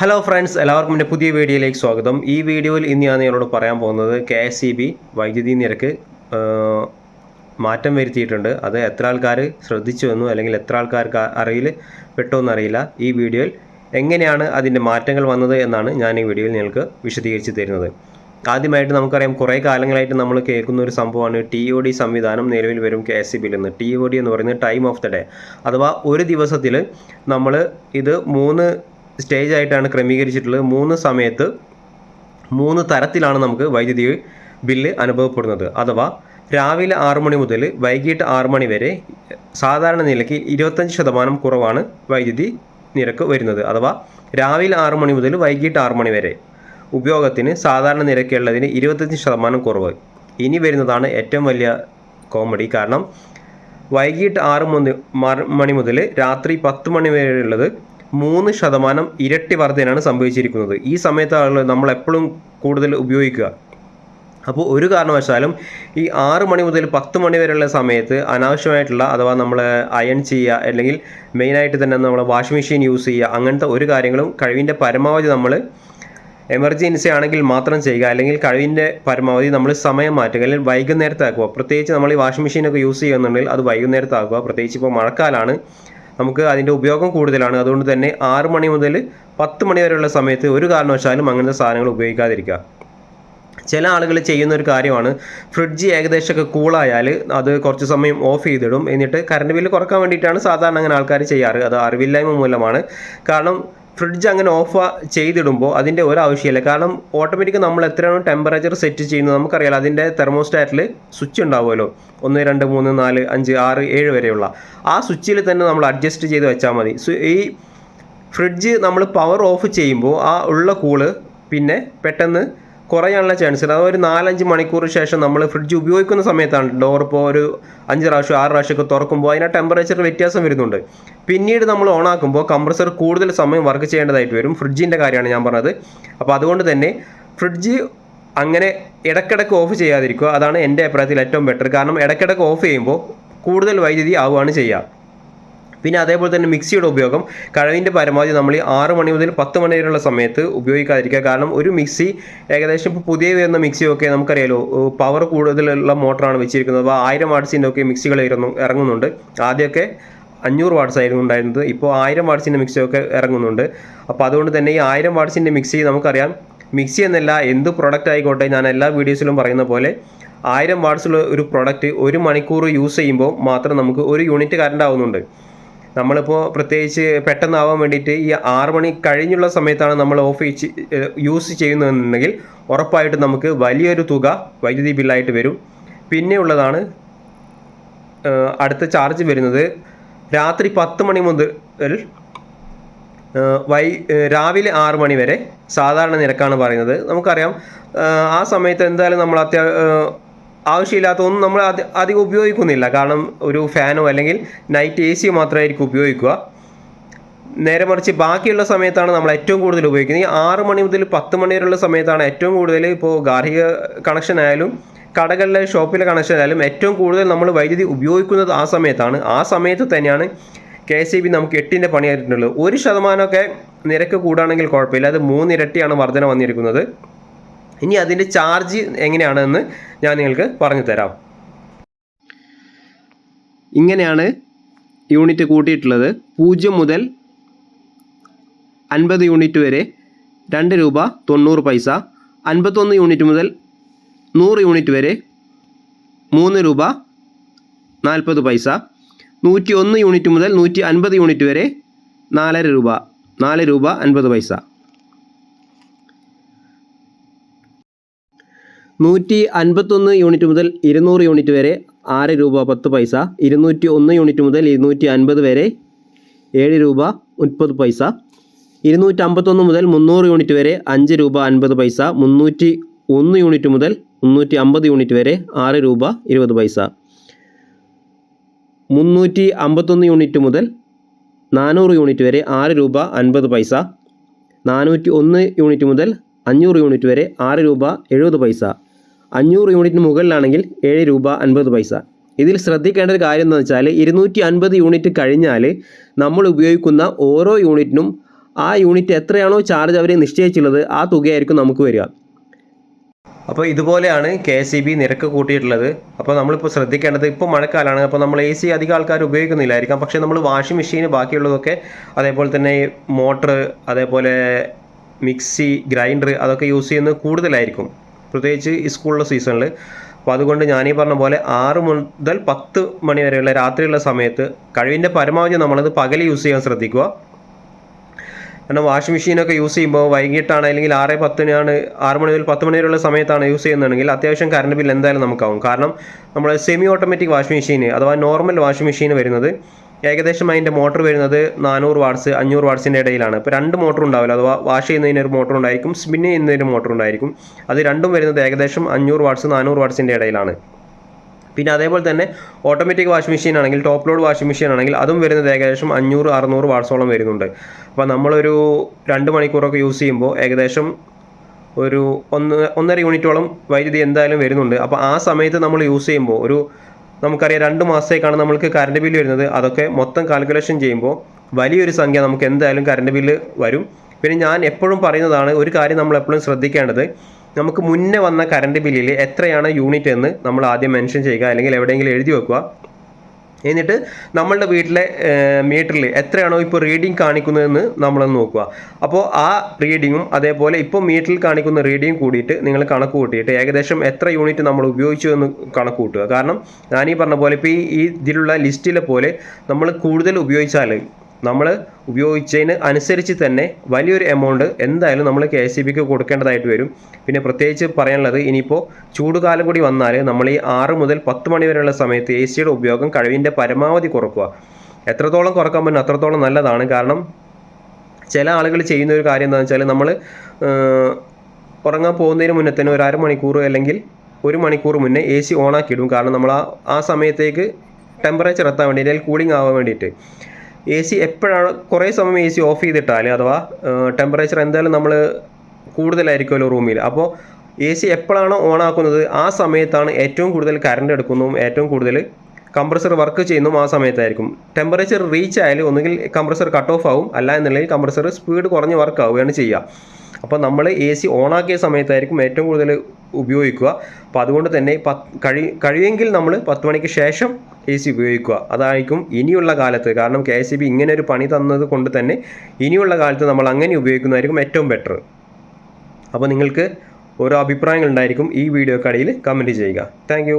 Hello friends എല്ലാവർക്കും എന്റെ പുതിയ വീഡിയോയിലേക്ക് സ്വാഗതം. ഈ വീഡിയോയിൽ ഇന്ന് ഞാൻ നിങ്ങളോട് പറയാൻ പോകുന്നത് കെ എസ് ഇ ബി വൈദ്യുതി നിരക്ക് മാറ്റം വരുത്തിയിട്ടുണ്ട്. അത് എത്ര ആൾക്കാർ ശ്രദ്ധിച്ചു വന്നു അല്ലെങ്കിൽ എത്ര ആൾക്കാർക്ക് അറിയിൽ പെട്ടോ എന്നറിയില്ല ഈ വീഡിയോയിൽ എങ്ങനെയാണ് അതിന്റെ മാറ്റങ്ങൾ വന്നത് എന്നാണ് ഞാൻ ഈ വീഡിയോയിൽ നിങ്ങൾക്ക് വിശദീകരിച്ച് തരുന്നത്. ആദ്യമായിട്ട് നമുക്കറിയാം കുറേ കാലങ്ങളായിട്ട് നമ്മൾ കേൾക്കുന്ന ഒരു സംഭവമാണ് ടി ഒ ഡി സംവിധാനം നിലവിൽ വരും കെ എസ് സി ബിയിൽ നിന്ന്. ടി ഒ ഡി എന്ന് പറയുന്നത് ടൈം ഓഫ് ദ ഡേ അഥവാ ഒരു ദിവസത്തിൽ നമ്മൾ ഇത് മൂന്ന് സ്റ്റേജ് ആയിട്ടാണ് ക്രമീകരിച്ചിട്ടുള്ളത്. മൂന്ന് സമയത്ത് മൂന്ന് തരത്തിലാണ് നമുക്ക് വൈദ്യുതി ബില്ല് അനുഭവപ്പെടുന്നത്. അഥവാ രാവിലെ ആറു മണി മുതൽ വൈകിട്ട് ആറു മണി വരെ സാധാരണ നിലയ്ക്ക് ഇരുപത്തഞ്ച് ശതമാനം കുറവാണ് വൈദ്യുതി നിരക്ക് വരുന്നത്. അഥവാ രാവിലെ ആറു മണി മുതൽ വൈകിട്ട് ആറു മണി വരെ ഉപയോഗത്തിന് സാധാരണ നിരക്കുള്ളതിന് ഇരുപത്തഞ്ച് ശതമാനം കുറവ്. ഇനി വരുന്നതാണ് ഏറ്റവും വലിയ കോമഡി. കാരണം വൈകിട്ട് ആറ് മുതൽ മണി മുതൽ രാത്രി പത്ത് മണി വരെയുള്ളത് മൂന്ന് ശതമാനം ഇരട്ടി വർധനയാണ് സംഭവിച്ചിരിക്കുന്നത്. ഈ സമയത്താണ് നമ്മൾ എപ്പോഴും കൂടുതൽ ഉപയോഗിക്കുക. അപ്പോൾ ഒരു കാരണവശാലും ഈ ആറ് മണി മുതൽ പത്ത് മണി വരെയുള്ള സമയത്ത് അനാവശ്യമായിട്ടുള്ള അഥവാ നമ്മൾ അയൺ ചെയ്യുക അല്ലെങ്കിൽ മെയിനായിട്ട് തന്നെ നമ്മൾ വാഷിംഗ് മെഷീൻ യൂസ് ചെയ്യുക അങ്ങനത്തെ ഒരു കാര്യങ്ങളും കഴിവിന്റെ പരമാവധി നമ്മൾ എമർജൻസി ആണെങ്കിൽ മാത്രം ചെയ്യുക അല്ലെങ്കിൽ കഴിവിന്റെ പരമാവധി നമ്മൾ സമയം മാറ്റുക അല്ലെങ്കിൽ വൈകുന്നേരത്താക്കുക. പ്രത്യേകിച്ച് നമ്മൾ ഈ വാഷിംഗ് മെഷീനൊക്കെ യൂസ് ചെയ്യുന്നുണ്ടെങ്കിൽ അത് വൈകുന്നേരത്താക്കുക. പ്രത്യേകിച്ച് ഇപ്പോൾ മഴക്കാലമാണ് നമുക്ക് അതിന്റെ ഉപയോഗം കൂടുതലാണ്. അതുകൊണ്ട് തന്നെ ആറ് മണി മുതൽ പത്ത് മണി വരെയുള്ള സമയത്ത് ഒരു കാരണവശാലും അങ്ങനത്തെ സാധനങ്ങൾ ഉപയോഗിക്കാതിരിക്കുക. ചില ആളുകൾ ചെയ്യുന്ന ഒരു കാര്യമാണ് ഫ്രിഡ്ജ് ഏകദേശമൊക്കെ കൂളായാൽ അത് കുറച്ച് സമയം ഓഫ് ചെയ്തിടും. എന്നിട്ട് കറണ്ട് ബില്ല് കുറയ്ക്കാൻ വേണ്ടിയിട്ടാണ് സാധാരണ അങ്ങനെ ആൾക്കാർ ചെയ്യാറ്. അത് അറിവില്ലായ്മ മൂലമാണ്. കാരണം ഫ്രിഡ്ജ് അങ്ങനെ ഓഫ് ചെയ്തിടുമ്പോൾ അതിന്റെ ഒരു ആവശ്യമില്ല. കാരണം ഓട്ടോമാറ്റിക് നമ്മൾ എത്രയാണോ ടെമ്പറേച്ചർ സെറ്റ് ചെയ്യുന്നത് നമുക്കറിയാലോ അതിന്റെ തെർമോസ്റ്റാറ്റിൽ സ്വിച്ച് ഉണ്ടാവുമല്ലോ. ഒന്ന് രണ്ട് മൂന്ന് നാല് അഞ്ച് ആറ് ഏഴ് വരെയുള്ള. ആ സ്വിച്ചിൽ തന്നെ നമ്മൾ അഡ്ജസ്റ്റ് ചെയ്ത് വെച്ചാൽ മതി. ഈ ഫ്രിഡ്ജ് നമ്മൾ പവർ ഓഫ് ചെയ്യുമ്പോൾ ആ ഉള്ള കൂൾ പിന്നെ പെട്ടെന്ന് കുറയാനുള്ള ചാൻസ് ഉണ്ട്. അതൊരു നാലഞ്ച് മണിക്കൂർ ശേഷം നമ്മൾ ഫ്രിഡ്ജ് ഉപയോഗിക്കുന്ന സമയത്താണ് ഡോർ ഇപ്പോൾ ഒരു അഞ്ച് പ്രാവശ്യം ആറ് പ്രാവശ്യമൊക്കെ തുറക്കുമ്പോൾ അതിനാ ടെമ്പറേച്ചറിൽ വ്യത്യാസം വരുന്നുണ്ട്. പിന്നീട് നമ്മൾ ഓൺ ആക്കുമ്പോൾ കംപ്രസർ കൂടുതൽ സമയം വർക്ക് ചെയ്യേണ്ടതായിട്ട് വരും. ഫ്രിഡ്ജിന്റെ കാര്യമാണ് ഞാൻ പറഞ്ഞത്. അപ്പോൾ അതുകൊണ്ട് തന്നെ ഫ്രിഡ്ജ് അങ്ങനെ ഇടയ്ക്കിടയ്ക്ക് ഓഫ് ചെയ്യാതിരിക്കുക. അതാണ് എന്റെ അഭിപ്രായത്തിൽ ഏറ്റവും ബെറ്റർ കാരണം ഇടയ്ക്കിടയ്ക്ക് ഓഫ് ചെയ്യുമ്പോൾ കൂടുതൽ വൈദ്യുതി ആവുകയാണ് ചെയ്യുക. പിന്നെ അതേപോലെ തന്നെ മിക്സിയുടെ ഉപയോഗം. കഴിവിന്റെ പരമാവധി നമ്മൾ ഈ ആറ് മണി മുതൽ പത്ത് മണി വരെയുള്ള സമയത്ത് ഉപയോഗിക്കാതിരിക്കുക. കാരണം ഒരു മിക്സി ഏകദേശം ഇപ്പോൾ പുതിയ വരുന്ന മിക്സിയൊക്കെ നമുക്കറിയാലോ പവർ കൂടുതലുള്ള മോട്ടറാണ് വെച്ചിരിക്കുന്നത്. അപ്പോൾ ആയിരം വാട്സിന്റെ ഒക്കെ മിക്സികൾ ഇറങ്ങുന്നു ഇറങ്ങുന്നുണ്ട്. ആദ്യമൊക്കെ അഞ്ഞൂറ് വാട്സ് ആയിരുന്നു ഉണ്ടായിരുന്നത്. ഇപ്പോൾ ആയിരം വാട്ട്സിന്റെ മിക്സിയൊക്കെ ഇറങ്ങുന്നുണ്ട്. അപ്പോൾ അതുകൊണ്ട് തന്നെ ഈ ആയിരം വാട്ട്സിന്റെ മിക്സി നമുക്കറിയാം. മിക്സി എന്നല്ല എന്ത് പ്രൊഡക്റ്റ് ആയിക്കോട്ടെ ഞാൻ എല്ലാ വീഡിയോസിലും പറയുന്ന പോലെ ആയിരം വാട്ട്സുള്ള ഒരു പ്രൊഡക്റ്റ് ഒരു മണിക്കൂർ യൂസ് ചെയ്യുമ്പോൾ മാത്രം നമുക്ക് ഒരു യൂണിറ്റ് കറണ്ട് ആവുന്നുണ്ട്. നമ്മളിപ്പോൾ പ്രത്യേകിച്ച് പെട്ടെന്നാവാൻ വേണ്ടിയിട്ട് ഈ ആറ് മണി കഴിഞ്ഞുള്ള സമയത്താണ് നമ്മൾ ഓഫ് യൂസ് ചെയ്യുന്നതെന്നുണ്ടെങ്കിൽ ഉറപ്പായിട്ടും നമുക്ക് വലിയൊരു തുക വൈദ്യുതി ബില്ലായിട്ട് വരും. പിന്നെ ഉള്ളതാണ് അടുത്ത ചാർജ് വരുന്നത് രാത്രി പത്ത് മണി മുതൽ വൈ രാവിലെ ആറ് മണി വരെ സാധാരണ നിരക്കാണ് പറയുന്നത്. നമുക്കറിയാം ആ സമയത്ത് എന്തായാലും നമ്മൾ അത്യാ ഏഹ്, ആവശ്യമില്ലാത്തതൊന്നും നമ്മൾ അധികം ഉപയോഗിക്കുന്നില്ല. കാരണം ഒരു ഫാനോ അല്ലെങ്കിൽ നൈറ്റ് എ സിയോ മാത്രമായിരിക്കും ഉപയോഗിക്കുക. നേരെ മറിച്ച് ബാക്കിയുള്ള സമയത്താണ് നമ്മൾ ഏറ്റവും കൂടുതൽ ഉപയോഗിക്കുന്നത്. ഈ ആറ് മണി മുതൽ പത്ത് മണി വരെയുള്ള സമയത്താണ് ഏറ്റവും കൂടുതൽ ഇപ്പോൾ ഗാർഹിക കണക്ഷൻ ആയാലും കടകളിലെ ഷോപ്പിലെ കണക്ഷൻ ആയാലും ഏറ്റവും കൂടുതൽ നമ്മൾ വൈദ്യുതി ഉപയോഗിക്കുന്നത് ആ സമയത്താണ്. ആ സമയത്ത് തന്നെയാണ് കെ എസ് ഇ ബി നമുക്ക് എട്ടിന്റെ പണിയായിട്ടുള്ളത് ഒരു ശതമാനമൊക്കെ നിരക്ക് കൂടുകയാണെങ്കിൽ കുഴപ്പമില്ല. അത് മൂന്നിരട്ടിയാണ് വർധന വന്നിരിക്കുന്നത്. ഇനി അതിന്റെ ചാർജ് എങ്ങനെയാണെന്ന് ഞാൻ നിങ്ങൾക്ക് പറഞ്ഞു തരാം. ഇങ്ങനെയാണ് യൂണിറ്റ് കൂട്ടിയിട്ടുള്ളത്. പൂജ്യം മുതൽ അൻപത് യൂണിറ്റ് വരെ രണ്ട് രൂപ തൊണ്ണൂറ് പൈസ. അൻപത്തൊന്ന് യൂണിറ്റ് മുതൽ നൂറ് യൂണിറ്റ് വരെ മൂന്ന് രൂപ നാൽപ്പത് പൈസ. നൂറ്റി ഒന്ന് യൂണിറ്റ് മുതൽ നൂറ്റി അൻപത് യൂണിറ്റ് വരെ നാലര രൂപ നാല് രൂപ അൻപത് പൈസ. നൂറ്റി അൻപത്തൊന്ന് യൂണിറ്റ് മുതൽ ഇരുന്നൂറ് യൂണിറ്റ് വരെ ആറ് രൂപ പത്ത് പൈസ ഇരുന്നൂറ്റി ഒന്ന് യൂണിറ്റ് മുതൽ ഇരുന്നൂറ്റി അൻപത് വരെ ഏഴ് രൂപ മുപ്പത് പൈസ ഇരുന്നൂറ്റി അമ്പത്തൊന്ന് മുതൽ മുന്നൂറ് യൂണിറ്റ് വരെ അഞ്ച് രൂപ അൻപത് പൈസ മുന്നൂറ്റി ഒന്ന് യൂണിറ്റ് മുതൽ മുന്നൂറ്റി അമ്പത് യൂണിറ്റ് വരെ ആറ് രൂപ ഇരുപത് പൈസ. മുന്നൂറ്റി അമ്പത്തൊന്ന് യൂണിറ്റ് മുതൽ നാനൂറ് യൂണിറ്റ് വരെ ആറ് രൂപ അൻപത് പൈസ നാനൂറ്റി ഒന്ന് യൂണിറ്റ് മുതൽ അഞ്ഞൂറ് യൂണിറ്റ് വരെ ആറ് രൂപ എഴുപത് പൈസ. അഞ്ഞൂറ് യൂണിറ്റിന് മുകളിലാണെങ്കിൽ ഏഴ് രൂപ അൻപത് പൈസ. ഇതിൽ ശ്രദ്ധിക്കേണ്ട ഒരു കാര്യം എന്ന് വെച്ചാൽ ഇരുന്നൂറ്റി അൻപത് യൂണിറ്റ് കഴിഞ്ഞാൽ നമ്മൾ ഉപയോഗിക്കുന്ന ഓരോ യൂണിറ്റിനും ആ യൂണിറ്റ് എത്രയാണോ ചാർജ് അവർ നിശ്ചയിച്ചുള്ളത് ആ തുകയായിരിക്കും നമുക്ക് വരിക. അപ്പോൾ ഇതുപോലെയാണ് കെ ഇ ബി നിരക്ക് കൂട്ടിയിട്ടുള്ളത്. അപ്പോൾ നമ്മളിപ്പോൾ ശ്രദ്ധിക്കേണ്ടത് ഇപ്പോൾ മഴക്കാലമാണ് അപ്പോൾ നമ്മൾ എ സി അധികം ആൾക്കാർ ഉപയോഗിക്കുന്നില്ലായിരിക്കാം. പക്ഷേ നമ്മൾ വാഷിംഗ് മെഷീൻ ബാക്കിയുള്ളതൊക്കെ അതേപോലെ തന്നെ മോട്ടർ അതേപോലെ മിക്സി ഗ്രൈൻഡർ അതൊക്കെ യൂസ് ചെയ്യുന്നത് കൂടുതലായിരിക്കും. പ്രത്യേകിച്ച് ഈ സ്കൂളിലെ സീസണിൽ അപ്പോൾ അതുകൊണ്ട് ഞാനീ പറഞ്ഞ പോലെ ആറ് മുതൽ പത്ത് മണി വരെയുള്ള രാത്രിയുള്ള സമയത്ത് കഴിവിന്റെ പരമാവധി നമ്മളത് പകൽ യൂസ് ചെയ്യാൻ ശ്രദ്ധിക്കുക. കാരണം വാഷിംഗ് മെഷീനൊക്കെ യൂസ് ചെയ്യുമ്പോൾ വൈകിട്ടാണ് അല്ലെങ്കിൽ ആറ് പത്തിനാണ് ആറ് മണി മുതൽ പത്ത് മണി വരെയുള്ള സമയത്താണ് യൂസ് ചെയ്യുന്നതെങ്കിൽ അത്യാവശ്യം കറണ്ട് ബിൽ എന്തായാലും നമുക്കാവും. കാരണം നമ്മൾ സെമി ഓട്ടോമാറ്റിക് വാഷിംഗ് മെഷീൻ അഥവാ നോർമൽ വാഷിംഗ് മെഷീൻ വരുന്നത് ഏകദേശം അതിന്റെ മോട്ടർ വരുന്നത് നാനൂറ് വാട്സ് അഞ്ഞൂറ് വാട്ട്സിന്റെ ഇടയിലാണ്. ഇപ്പോൾ രണ്ട് മോട്ടർ ഉണ്ടാവില്ല. അഥവാ വാഷ് ചെയ്യുന്നതിന് ഒരു മോട്ടർ ഉണ്ടായിരിക്കും സ്പിൻ ചെയ്യുന്നതിന് മോട്ടർ ഉണ്ടായിരിക്കും. അത് രണ്ടും വരുന്നത് ഏകദേശം അഞ്ഞൂറ് വാട്സ് നാനൂറ് വാട്ട്സിന്റെ ഇടയിലാണ്. പിന്നെ അതേപോലെ തന്നെ ഓട്ടോമാറ്റിക് വാഷിംഗ് മെഷീൻ ആണെങ്കിൽ ടോപ്പ് ലോഡ് വാഷിംഗ് മെഷീൻ ആണെങ്കിൽ അതും വരുന്നത് ഏകദേശം അഞ്ഞൂറ് അറുന്നൂറ് വാട്സോളം വരുന്നുണ്ട്. അപ്പോൾ നമ്മളൊരു രണ്ട് മണിക്കൂറൊക്കെ യൂസ് ചെയ്യുമ്പോൾ ഏകദേശം ഒരു ഒന്ന് ഒന്നര യൂണിറ്റോളം വൈദ്യുതി എന്തായാലും വരുന്നുണ്ട്. അപ്പോൾ ആ സമയത്ത് നമ്മൾ യൂസ് ചെയ്യുമ്പോൾ ഒരു നമുക്കറിയാം രണ്ട് മാസത്തേക്കാണ് നമ്മൾക്ക് കറണ്ട് ബില്ല് വരുന്നത്. അതൊക്കെ മൊത്തം കാൽക്കുലേഷൻ ചെയ്യുമ്പോൾ വലിയൊരു സംഖ്യ നമുക്ക് എന്തായാലും കറണ്ട് ബില്ല് വരും. പിന്നെ ഞാൻ എപ്പോഴും പറയുന്നതാണ് ഒരു കാര്യം നമ്മൾ എപ്പോഴും ശ്രദ്ധിക്കേണ്ടത്. നമുക്ക് മുന്നേ വന്ന കറണ്ട് ബില്ലിൽ എത്രയാണ് യൂണിറ്റ് എന്ന് നമ്മൾ ആദ്യം മെൻഷൻ ചെയ്യുക അല്ലെങ്കിൽ എവിടെയെങ്കിലും എഴുതി വെക്കുക. എന്നിട്ട് നമ്മളുടെ വീട്ടിലെ മീറ്ററിൽ എത്രയാണോ ഇപ്പോൾ റീഡിംഗ് കാണിക്കുന്നതെന്ന് നമ്മളൊന്ന് നോക്കുക. അപ്പോൾ ആ റീഡിങ്ങും അതേപോലെ ഇപ്പോൾ മീറ്ററിൽ കാണിക്കുന്ന റീഡിംഗ് കൂടിയിട്ട് നിങ്ങൾ കണക്ക് കൂട്ടിയിട്ട് ഏകദേശം എത്ര യൂണിറ്റ് നമ്മൾ ഉപയോഗിച്ചു എന്ന് കണക്ക് കൂട്ടുക. കാരണം ഞാനീ പറഞ്ഞ പോലെ ഇപ്പോൾ ഈ ഇതിലുള്ള ലിസ്റ്റിലെ പോലെ നമ്മൾ കൂടുതൽ ഉപയോഗിച്ചാൽ നമ്മൾ ഉപയോഗിച്ചതിന് അനുസരിച്ച് തന്നെ വലിയൊരു എമൗണ്ട് എന്തായാലും നമ്മൾ കെ എസ് സി ബിക്ക് കൊടുക്കേണ്ടതായിട്ട് വരും. പിന്നെ പ്രത്യേകിച്ച് പറയാനുള്ളത് ഇനിയിപ്പോൾ ചൂടുകാലം കൂടി വന്നാൽ നമ്മൾ ഈ ആറ് മുതൽ പത്ത് മണി വരെയുള്ള സമയത്ത് എ സിയുടെ ഉപയോഗം കഴിവിന്റെ പരമാവധി കുറക്കുക. എത്രത്തോളം കുറയ്ക്കാൻ പറ്റും അത്രത്തോളം നല്ലതാണ്. കാരണം ചില ആളുകൾ ചെയ്യുന്ന ഒരു കാര്യം എന്താണെന്ന് വെച്ചാൽ നമ്മൾ ഉറങ്ങാൻ പോകുന്നതിന് മുന്നേ തന്നെ ഒരു അരമണിക്കൂർ അല്ലെങ്കിൽ ഒരു മണിക്കൂർ മുന്നേ എ സി ഓണാക്കി ഇടും കാരണം നമ്മൾ ആ ആ സമയത്തേക്ക് ടെമ്പറേച്ചർ എത്താൻ വേണ്ടിയിട്ട് അല്ലെങ്കിൽ കൂളിംഗ് ആവാൻ വേണ്ടിയിട്ട്. എ സി എപ്പോഴാണ് കുറേ സമയം എ സി ഓഫ് ചെയ്തിട്ടാൽ അഥവാ ടെമ്പറേച്ചർ എന്തായാലും നമ്മൾ കൂടുതലായിരിക്കുമല്ലോ റൂമിൽ അപ്പോൾ എ സി എപ്പോഴാണോ ഓൺ ആക്കുന്നത് ആ സമയത്താണ് ഏറ്റവും കൂടുതൽ കറണ്ട് എടുക്കുന്നതും ഏറ്റവും കൂടുതൽ കംപ്രസർ വർക്ക് ചെയ്യുന്നതും ആ സമയത്തായിരിക്കും. ടെമ്പറേച്ചർ റീച്ച് ആയാലും ഒന്നുകിൽ കംപ്രസർ കട്ട് ഓഫ് ആവും അല്ല എന്നുണ്ടെങ്കിൽ കംപ്രസർ സ്പീഡ് കുറഞ്ഞ് വർക്ക് ആവുകയാണ് ചെയ്യുക. അപ്പോൾ നമ്മൾ എ സി ഓണാക്കിയ സമയത്തായിരിക്കും ഏറ്റവും കൂടുതൽ ഉപയോഗിക്കുക. അപ്പോൾ അതുകൊണ്ട് തന്നെ പത്ത് കഴി കഴിയുമെങ്കിൽ നമ്മൾ പത്ത് മണിക്ക് ശേഷം എ സി ഉപയോഗിക്കുക. അതായിരിക്കും ഇനിയുള്ള കാലത്ത്. കാരണം കെ എസ് ബി ഇങ്ങനെ ഒരു പണി തന്നത് കൊണ്ട് തന്നെ ഇനിയുള്ള കാലത്ത് നമ്മൾ അങ്ങനെ ഉപയോഗിക്കുന്നതായിരിക്കും ഏറ്റവും ബെറ്റർ അപ്പോൾ നിങ്ങൾക്ക് ഓരോ അഭിപ്രായങ്ങൾ ഉണ്ടായിരിക്കും ഈ വീഡിയോക്കടിയിൽ കമന്റ് ചെയ്യുക. താങ്ക്